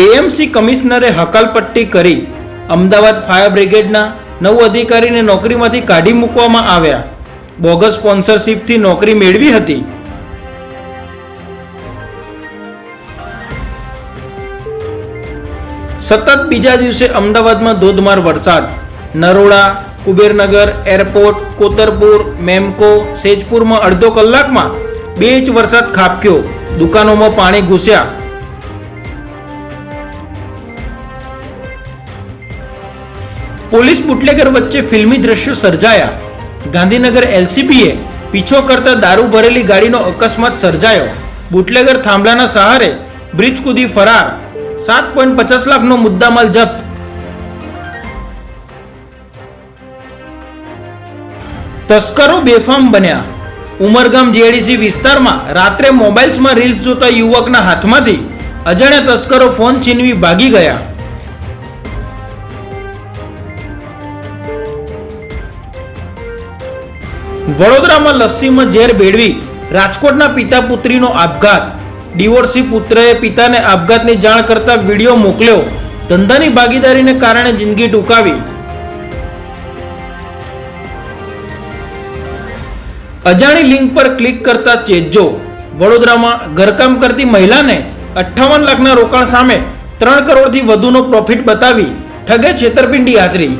AMC કમિશનરે હકાલપટ્ટી કરી Ahmedabad fire બ્રિગેડના નવ અધિકારીને નોકરીમાંથી કાઢી મૂકવામાં આવ્યા. બોગસ સ્પોન્સરશિપથી નોકરી મેળવી હતી. સતત બીજા દિવસે અમદાવાદમાં ધોધમાર વરસાદ. નરોડા, કુબેરનગર, એરપોર્ટ, કોતરપુર, મેમકો, સેજપુરમાં અડધો કલાકમાં બે ઇંચ વરસાદ ખાબક્યો. દુકાનોમાં પાણી ઘૂસ્યા. પોલીસ બુટલેગર વચ્ચે ફિલ્મી દ્રશ્યો સર્જાયા. ગાંધીનગર એલસીબીએ પીછો કરતા દારૂ ભરેલી ગાડીનો અકસ્માત સર્જાયો. બુટલેગર થાંભલાના સહારે બ્રિજ કૂદી ફરાર. સાત પોઈન્ટ પચાસ લાખનો મુદ્દામાલ જપ્ત. તસ્કરો બેફામ બન્યા. ઉમરગામ જેડીસી વિસ્તારમાં રાત્રે મોબાઈલ્સમાં રીલ્સ જોતા યુવકના હાથમાંથી અજાણ્યા તસ્કરો ફોન છીનવી ભાગી ગયા. વડોદરામાં લસ્સીમાં ઝેર ભેળવી રાજકોટના પિતા પુત્રીનો આપઘાત. ડિવોર્સી પુત્રએ પિતાને આપઘાતની જાણ કરતા વીડિયો મોકલ્યો. ધંધાની ભાગીદારીને કારણે જિંદગી ટૂંકાવી. અજાણી લિંક પર ક્લિક કરતા ચેતજો વડોદરામાં ઘરકામ કરતી મહિલાને અઠ્ઠાવન લાખના રોકાણ સામે ત્રણ કરોડથી વધુનો પ્રોફિટ બતાવી. ઠગે છેતરપિંડી આચરી.